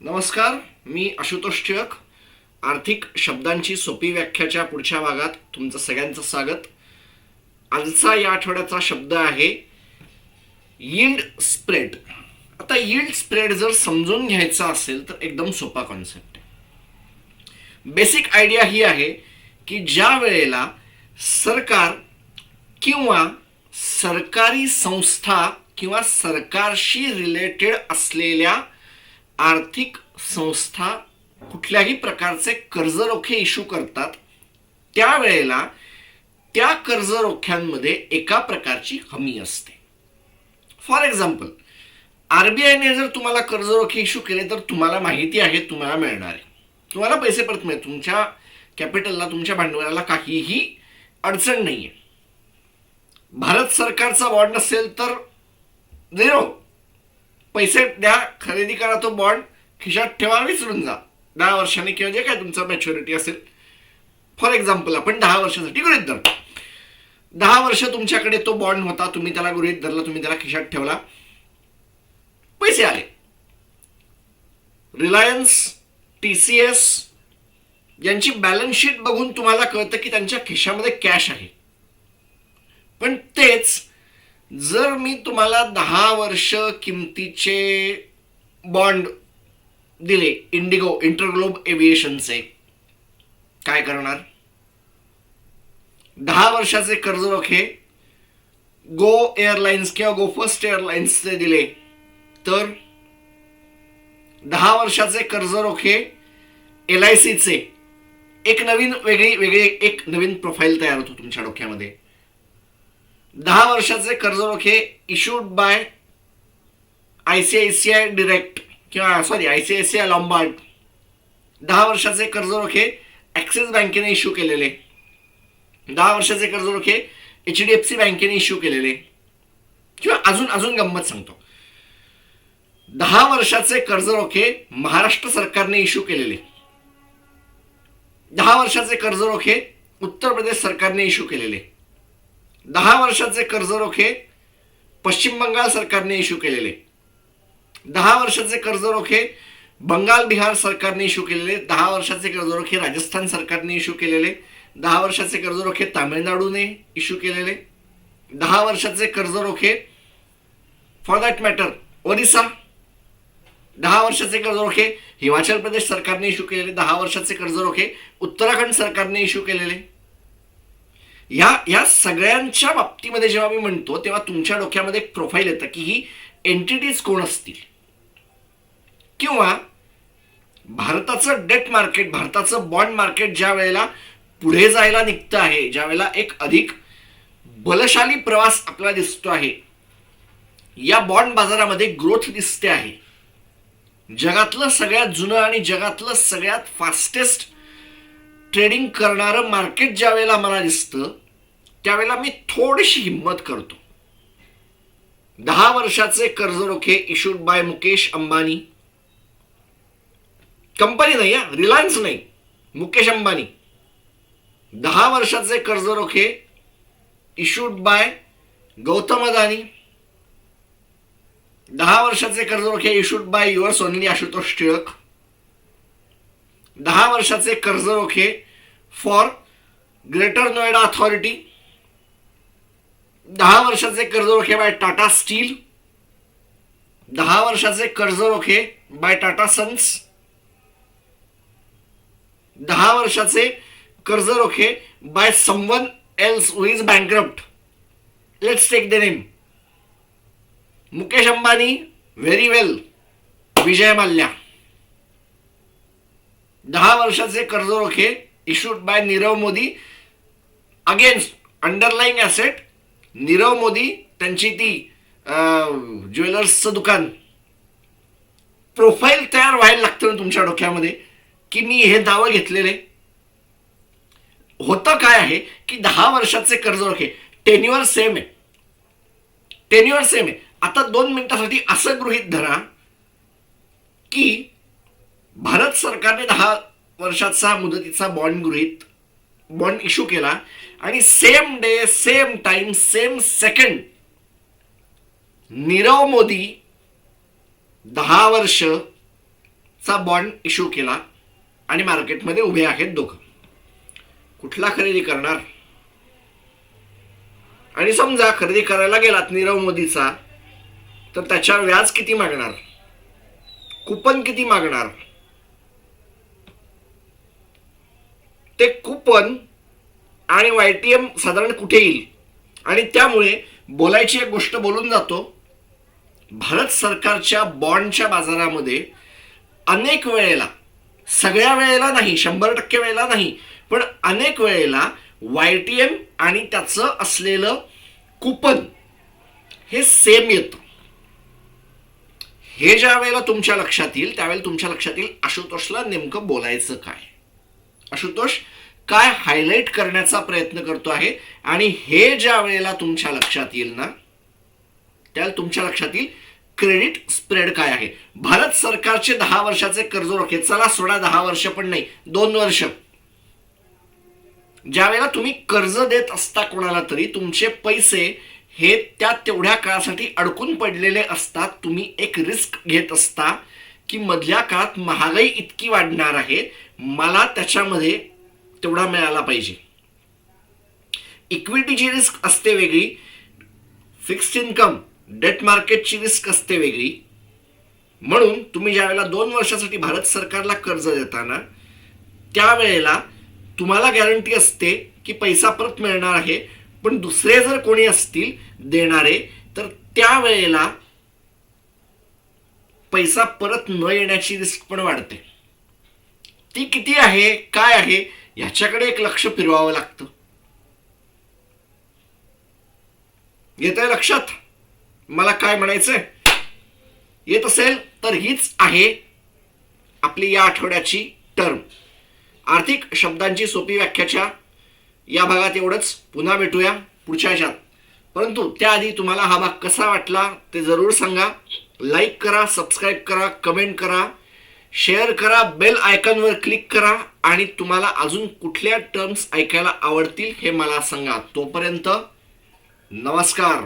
नमस्कार मी आशुतोष टिळक. आर्थिक शब्दांची सोपी व्याख्याच्या पुढच्या भागात तुमचं सगळ्यांचं स्वागत. आजचा या आठवड्याचा शब्द आहे यील्ड स्प्रेड. आता यील्ड स्प्रेड जर समजून घ्यायचा असेल तर एकदम सोपा कॉन्सेप्ट आहे. बेसिक आयडिया ही आहे की ज्या वेळेला सरकार किंवा सरकारी संस्था किंवा सरकारशी रिलेटेड असलेल्या आर्थिक संस्था कुठल्याही प्रकारचे कर्जरोखे इश्यू करतात त्यावेळेला त्या कर्जरोख्यांमध्ये एका प्रकारची हमी असते. फॉर एक्झाम्पल आरबीआयने जर तुम्हाला कर्जरोखे इश्यू केले तर तुम्हाला माहिती आहे तुम्हाला मिळणार आहे. तुम्हाला पैसे परत मिळेल तुमच्या कॅपिटलला तुमच्या भांडवलाला काहीही अडचण नाही आहे भारत सरकारचा बॉन्ड नसेल तर झिरो पैसे द्या खरेदी करा तो बॉन्ड खिशात ठेवा विसरून जा. दहा वर्षांनी किंवा जे काय तुमचं मॅच्युरिटी असेल. फॉर एक्झाम्पल आपण दहा वर्षासाठी गृहित धरतो. दहा वर्ष तुमच्याकडे तो बॉन्ड होता तुम्ही त्याला गृहित धरला तुम्ही त्याला खिशात ठेवला. पैसे आले. रिलायन्स टी सी एस यांची बॅलन्स शीट बघून तुम्हाला कळतं की त्यांच्या खिशामध्ये कॅश आहे. पण तेच जर मी तुम्हाला दहा वर्ष किमतीचे बॉन्ड दिले इंडिगो इंटरग्लोब एव्हिएशनचे काय करणार? दहा वर्षाचे कर्ज रोखे गो एअरलाइन्स किंवा गो फर्स्ट एअरलाइन्सचे दिले. तर दहा वर्षाचे कर्ज रोखे एल आय सीचे एक नवीन वेगळी वेगळी एक नवीन प्रोफाईल तयार होतो तुमच्या डोक्यामध्ये. दहा वर्षाचे कर्ज रोखे issued by I C I C I direct किंवा sorry I C I C I Lombard दहा वर्षाचे कर्ज रोखे ॲक्सिस बँकेने इश्यू केलेले. दहा वर्षाचे कर्ज रोखे एच डी एफ सी बँकेने इश्यू केलेले. किंवा अजून अजून गंमत सांगतो. दहा वर्षाचे कर्ज रोखे महाराष्ट्र सरकारने इश्यू केलेले. दहा वर्षाचे कर्ज रोखे उत्तर प्रदेश सरकारने इश्यू केलेले. दहा वर्षाचे कर्ज रोखे पश्चिम बंगाल सरकारने इश्यू केलेले. दहा वर्षाचे कर्ज रोखे बंगाल बिहार सरकारने इश्यू केलेले. दहा वर्षाचे कर्ज रोखे राजस्थान सरकारने इश्यू केलेले. दहा वर्षाचे कर्ज रोखे तामिळनाडूने इश्यू केलेले. दहा वर्षाचे कर्ज रोखे फॉर दॅट मॅटर ओरिसा दहा वर्षाचे कर्ज रोखे हिमाचल प्रदेश सरकारने इश्यू केलेले. दहा वर्षाचे कर्ज रोखे उत्तराखंड सरकारने इश्यू केलेले. या या सगळ्यांच्या बाबतीमध्ये जेव्हा मी म्हणतो तेव्हा तुमच्या डोक्यामध्ये एक प्रोफाईल येतं की ही एंटिटीज कोण असतील? किंवा भारताचं डेट मार्केट भारताचं बॉन्ड मार्केट ज्या वेळेला पुढे जायला निघतं आहे ज्या वेळेला एक अधिक बलशाली प्रवास आपल्याला दिसतो आहे या बॉन्ड बाजारामध्ये ग्रोथ दिसते आहे. जगातलं सगळ्यात जुनं आणि जगातलं सगळ्यात फास्टेस्ट ट्रेडिंग करणारं मार्केट ज्या वेळेला मला दिसतं त्यावेळेला मी थोडीशी हिंमत करतो. दहा वर्षाचे कर्ज रोखे बाय मुकेश अंबानी. कंपनी नाही हा रिलायन्स नाही. मुकेश अंबानी. दहा वर्षाचे कर्ज रोखे बाय गौतम अदानी. दहा वर्षाचे कर्ज रोखे by yours only Ashutosh Tilak. दहा वर्षाचे कर्ज रोखे फॉर ग्रेटर नोएडा अथॉरिटी दहा वर्षाचे कर्ज रोखे बाय टाटा स्टील दहा वर्षाचे कर्ज रोखे बाय टाटा सन्स दहा वर्षाचे कर्ज रोखे by someone else who is bankrupt let's take the name Mukesh Ambani very well Vijay Mallya. दहा वर्षाचे कर्ज रोखे issued by Nirav Modi against underlying asset Nirav Modi त्यांची ती ज्वेलर्सचं दुकान. प्रोफाईल तयार व्हायला लागतं ना तुमच्या डोक्यामध्ये की मी हे दावं घेतलेले. होतं काय आहे की दहा वर्षाचे कर्ज रोखे टेन्युअर सेम आहे. टेन्युअर सेम आहे. आता दोन मिनिटासाठी असं गृहित धरा की भारत सरकारने दहा वर्षाचा मुदतीचा बॉन्ड गृहित बॉन्ड इश्यू केला. आणि same day same time same second Nirav Modi दहा वर्ष चा बॉन्ड इश्यू केला आणि मार्केटमध्ये उभे आहेत दोघं. कुठला खरेदी करणार? आणि समजा खरेदी करायला गेलात नीरव मोदीचा तर त्याच्यावर व्याज किती मागणार? कुपन किती मागणार? ते कुपन आणि वायटीएम साधारण कुठे येईल? आणि त्यामुळे बोलायची एक गोष्ट बोलून जातो. भारत सरकारच्या बॉन्डच्या बाजारामध्ये अनेक वेळेला सगळ्या वेळेला नाही शंभर टक्के वेळेला नाही पण अनेक वेळेला वाय टी एम आणि त्याचं असलेलं कुपन हे सेम येतं. हे ज्या वेळेला तुमच्या लक्षात येईल त्यावेळेला तुमच्या लक्षात येईल आशुतोषला नेमकं बोलायचं काय. आशुतोष काय हायलाईट करण्याचा प्रयत्न करतो आहे? आणि हे ज्या वेळेला तुमच्या लक्षात येईल ना त्याला तुमच्या लक्षात येईल क्रेडिट स्प्रेड काय आहे? भारत सरकारचे दहा वर्षाचे कर्ज रोखे. चला सोडा दहा वर्ष पण नाही दोन वर्ष. ज्या वेळेला तुम्ही कर्ज देत असता कोणाला तरी तुमचे पैसे हे त्या तेवढ्या काळासाठी अडकून पडलेले असतात. तुम्ही एक रिस्क घेत असता. की मधल्या काळात महागाई इतकी वाढणार आहे मला त्याच्यामध्ये तेवढा मिळाला पाहिजे. इक्विटीची रिस्क असते वेगळी फिक्स्ड इन्कम डेट मार्केटची रिस्क असते वेगळी. म्हणून तुम्ही ज्या वेळेला दोन वर्षासाठी भारत सरकारला कर्ज देताना त्यावेळेला तुम्हाला गॅरंटी असते की पैसा परत मिळणार आहे पण दुसरे जर कोणी असतील देणारे तर त्यावेळेला पैसा परत न येण्याची रिस्क पण वाढते. ती किती आहे काय आहे याच्याकडे एक लक्ष फिरवावं लागतं. येत आहे लक्षात? मला काय म्हणायचंय? येत असेल तर हीच आहे आपली या आठवड्याची टर्म आर्थिक शब्दांची सोपी व्याख्याच्या या भागात एवढंच. पुन्हा भेटूया पुढच्या ह्याच्यात. परंतु त्याआधी तुम्हाला हा भाग कसा वाटला ते जरूर सांगा. लाईक करा सबस्क्राईब करा कमेंट करा शेअर करा बेल आयकॉनवर क्लिक करा आणि तुम्हाला अजून कुठल्या टर्म्स ऐकायला आवडतील हे मला सांगा. तोपर्यंत नमस्कार.